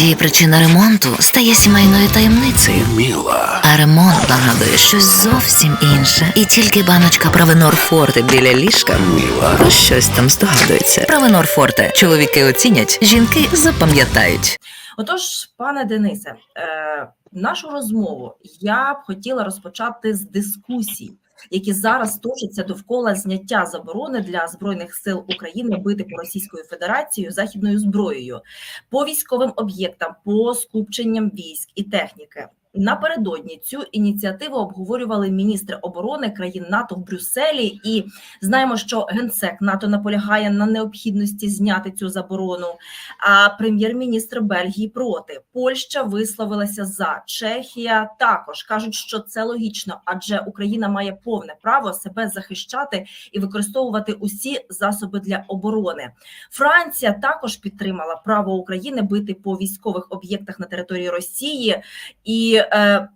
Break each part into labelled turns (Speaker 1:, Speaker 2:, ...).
Speaker 1: Іноді причина ремонту стає сімейною таємницею.
Speaker 2: Міла.
Speaker 1: А ремонт нагадує щось зовсім інше. І тільки баночка Правенор Форте біля ліжка
Speaker 2: Міла.
Speaker 1: про щось там здогадується. Правенор Форте. Чоловіки оцінять, жінки запам'ятають.
Speaker 3: Отож, пане Денисе, е, нашу розмову я б хотіла розпочати з дискусій, які зараз точаться довкола зняття заборони для збройних сил України бити по Російською Федерацією західною зброєю по військовим об'єктам, по скупченням військ і техніки. Напередодні цю ініціативу обговорювали міністри оборони країн НАТО в Брюсселі, і знаємо, що генсек НАТО наполягає на необхідності зняти цю заборону. А прем'єр-міністр Бельгії проти Польща висловилася за Чехія. Також кажуть, що це логічно, адже Україна має повне право себе захищати і використовувати усі засоби для оборони. Франція також підтримала право України бити по військових об'єктах на території Росії. І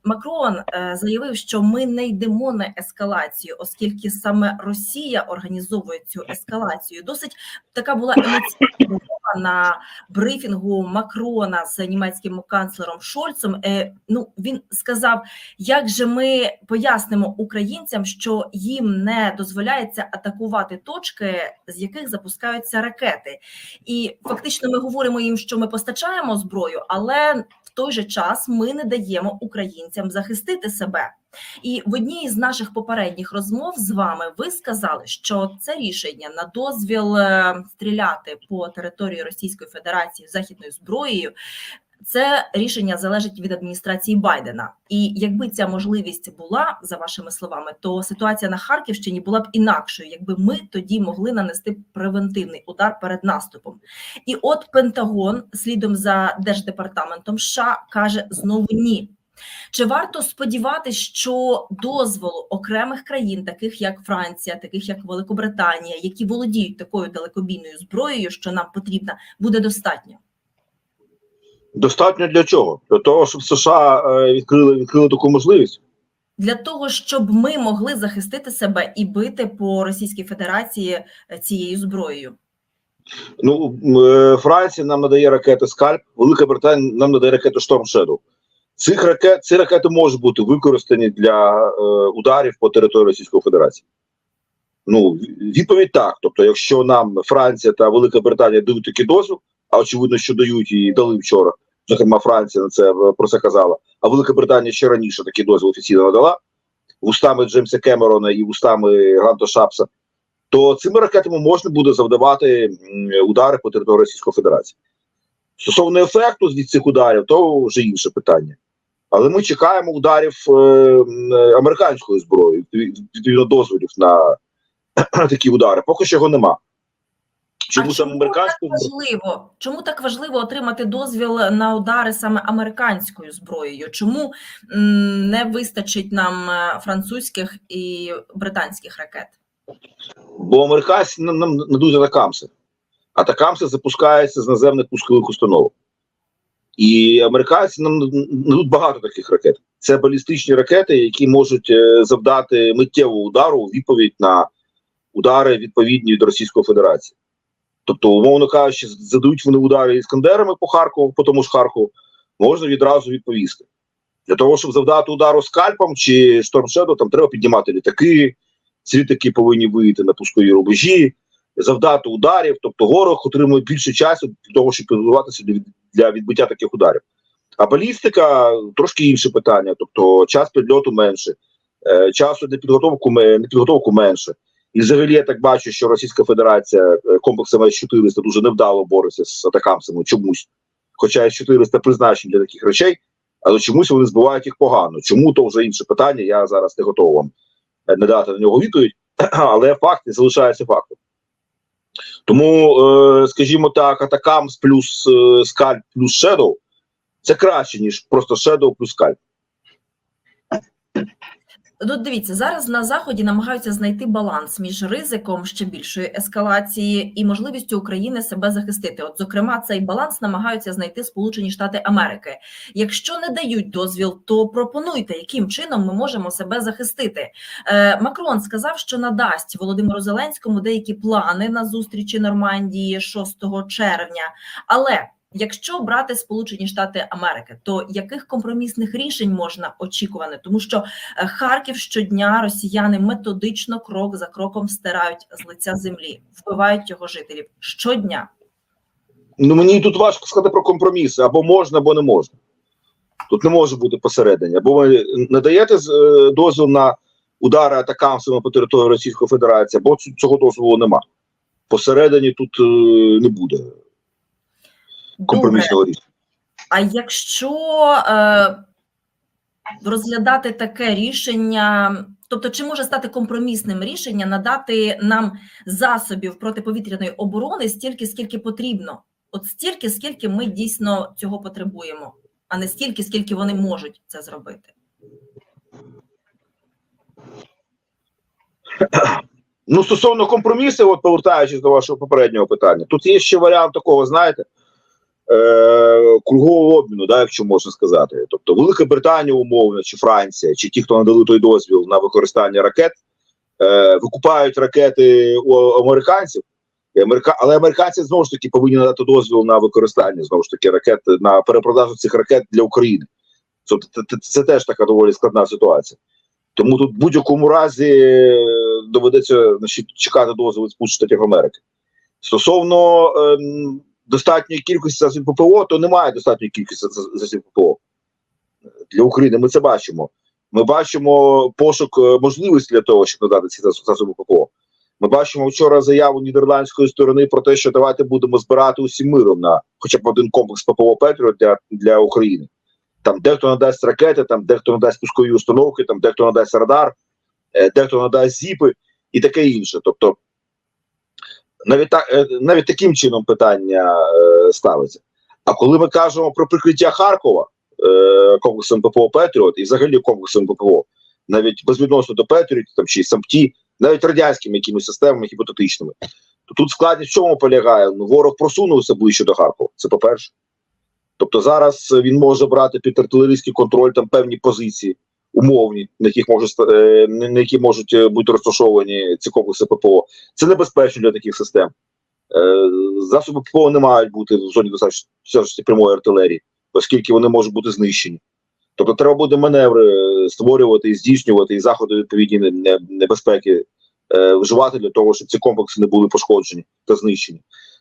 Speaker 3: Макрон е, заявив, що ми не йдемо на ескалацію, оскільки саме Росія організовує цю ескалацію. Досить така була емоційна на брифінгу Макрона з німецьким канцлером Шольцем. Е, ну він сказав, як же ми пояснимо українцям, що їм не дозволяється атакувати точки, з яких запускаються ракети, і фактично ми говоримо їм, що ми постачаємо зброю, але той же час ми не даємо українцям захистити себе. І в одній з наших попередніх розмов з вами ви сказали, що це рішення на дозвіл е, стріляти по території Російської Федерації західною зброєю. Це рішення залежить від адміністрації Байдена, і якби ця можливість була за вашими словами, то ситуація на Харківщині була б інакшою, якби ми тоді могли нанести превентивний удар перед наступом. І от Пентагон, слідом за держдепартаментом США, каже знову ні. Чи варто сподіватися, що дозволу окремих країн, таких як Франція, таких як Великобританія, які володіють такою далекобійною зброєю, що нам потрібна, буде достатньо?
Speaker 4: Достатньо для чого? Для того, щоб США е, відкрили відкрили таку можливість.
Speaker 3: Для того щоб ми могли захистити себе і бити по Російській Федерації е, цією зброєю.
Speaker 4: Ну е, Франція нам надає ракети Скальп, Велика Британія нам надає ракети Шторм Shadow. Цих ракет ці ракети можуть бути використані для е, ударів по території Російської Федерації. Ну, відповідь так. Тобто, якщо нам Франція та Велика Британія дають такий дозвіл, а очевидно, що дають і дали вчора, зокрема Франція на це е, про це казала, а Велика Британія ще раніше такий дозвіл офіційно надала вустами Джеймса Кемерона і вустами Гранта Шапса, то цими ракетами можна буде завдавати удари по території Російської Федерації. Стосовно ефекту від цих ударів, то вже інше питання. Але ми чекаємо ударів е, американською зброєю, відповідно дозволів на такі удари. Поки що його нема. Чому
Speaker 3: а
Speaker 4: саме американською
Speaker 3: важливо? Чому так важливо отримати дозвіл на удари саме американською зброєю? Чому не вистачить нам е, французьких і британських ракет?
Speaker 4: Бо американці нам, нам надуть атакамси. Атакамси запускаються з наземних пускових установок. І американці нам надуть багато таких ракет. Це балістичні ракети, які можуть е, завдати миттєвого удару у відповідь на удари відповідні від Російської Федерації. Тобто, умовно кажучи, задають вони удари іскандерами по Харкову, по тому ж Харкову, можна відразу відповісти. Для того, щоб завдати удару скальпом чи штормшедо, там треба піднімати літаки, ці літаки повинні вийти на пускові рубежі, завдати ударів. Тобто ворог отримує більше часу для того, щоб підготуватися для, відбиття таких ударів. А балістика трошки інше питання, тобто час підльоту менше, е, часу на підготовку, підготовку менше. І взагалі я так бачу, що Російська Федерація е, комплексом С-400 дуже невдало бореться з атакамсами чомусь. Хоча С-400 призначені для таких речей, але чомусь вони збивають їх погано. Чому то вже інше питання? Я зараз не готовий вам е, не дати на нього відповідь, але факт не залишається фактом. Тому, е, скажімо так, Атакамс плюс Скальп плюс Shadow це краще, ніж просто Shadow плюс Скальп.
Speaker 3: Тут дивіться, зараз на заході намагаються знайти баланс між ризиком ще більшої ескалації і можливістю України себе захистити. От, зокрема, цей баланс намагаються знайти Сполучені Штати Америки. Якщо не дають дозвіл, то пропонуйте, яким чином ми можемо себе захистити. Е, Макрон сказав, що надасть Володимиру Зеленському деякі плани на зустрічі Нормандії 6 червня, але Якщо брати Сполучені Штати Америки, то яких компромісних рішень можна очікувати? Тому що е, Харків щодня росіяни методично крок за кроком стирають з лиця землі, вбивають його жителів щодня.
Speaker 4: Ну мені тут важко сказати про компроміси або можна, або не можна. Тут не може бути посередині. Або ви надаєте е, дозвіл на удари атакамсами по території Російської Федерації, або ц- цього дозволу нема. Посередині тут е, не буде компромісного рішення.
Speaker 3: а якщо е, розглядати таке рішення, тобто чи може стати компромісним рішення надати нам засобів протиповітряної оборони стільки, скільки потрібно, от стільки, скільки ми дійсно цього потребуємо, а не стільки, скільки вони можуть це зробити.
Speaker 4: Ну, стосовно компромісів, от повертаючись до вашого попереднього питання, тут є ще варіант такого, знаєте, кругового обміну, да, якщо можна сказати. Тобто Велика Британія умовно, чи Франція, чи ті, хто надали той дозвіл на використання ракет, е- викупають ракети у американців. Америка... Але американці знову ж таки повинні надати дозвіл на використання знову ж таки ракет на перепродажу цих ракет для України. Тобто це, це, це теж така доволі складна ситуація. Тому тут в будь-якому разі е, доведеться значить, чекати дозволу Сполучених Штатів Америки. Стосовно ем, достатньої кількості засобів ППО, то немає достатньої кількості зас- засобів ППО для України. Ми це бачимо. Ми бачимо пошук е, можливості для того, щоб надати ці засоби ППО. Ми бачимо вчора заяву нідерландської сторони про те, що давайте будемо збирати усім миром на хоча б один комплекс ППО Петріот для, для України. Там дехто надасть ракети, там дехто надасть пускові установки, там дехто надасть радар, е, дехто надасть зіпи і таке інше. Тобто навіть так, е, навіть таким чином питання е, ставиться. А коли ми кажемо про прикриття Харкова е, комплексом ППО Петріот і взагалі комплексом ППО, навіть безвідносно до Петріот там чи САМТі, навіть радянськими якимись системами гіпотетичними, то тут складність в чому полягає? Ну, ворог просунувся ближче до Харкова. Це по-перше. Тобто зараз він може брати під артилерійський контроль там певні позиції, умовні, на яких може ста- е, на які можуть е, бути розташовані ці комплекси ППО. Це небезпечно для таких систем. Е, Засоби ППО не мають бути в зоні досяжності прямої артилерії, оскільки вони можуть бути знищені. Тобто треба буде маневри створювати і здійснювати, і заходи відповідні не- не- небезпеки вживати для того, щоб ці комплекси не були пошкоджені та знищені.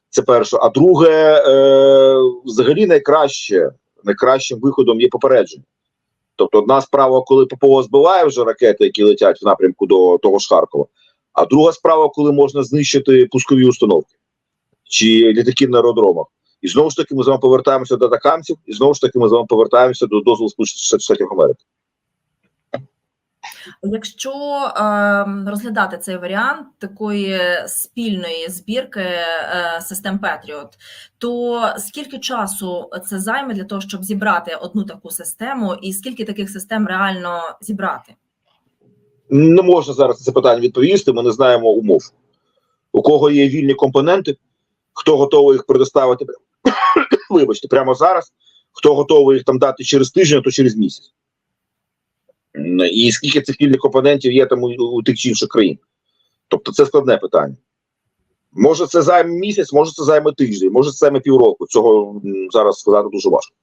Speaker 4: Це перше. А друге, взагалі найкраще, найкращим виходом є попередження. Тобто, одна справа, коли ППО збиває вже ракети, які летять в напрямку до того ж Харкова, а друга справа, коли можна знищити пускові установки чи літаки на аеродромах. І знову ж таки ми з вами повертаємося до атакамців, і знову ж таки ми з вами повертаємося до дозволу Сполучених Штатів Америки.
Speaker 3: Якщо е, розглядати цей варіант такої спільної збірки е, систем Patriot, то скільки часу це займе для того, щоб зібрати одну таку систему, і скільки таких систем реально зібрати?
Speaker 4: Не можна зараз це питання відповісти. Ми не знаємо умов. У кого є вільні компоненти, хто готовий їх предоставити, вибачте, прямо зараз, хто готовий їх там дати через тиждень, а то через місяць. І скільки цих вільних компонентів є там у, у тих чи інших країн. Тобто це складне питання. Може, це займе місяць, може це займе тиждень, може це займе півроку. Цього зараз сказати дуже важко.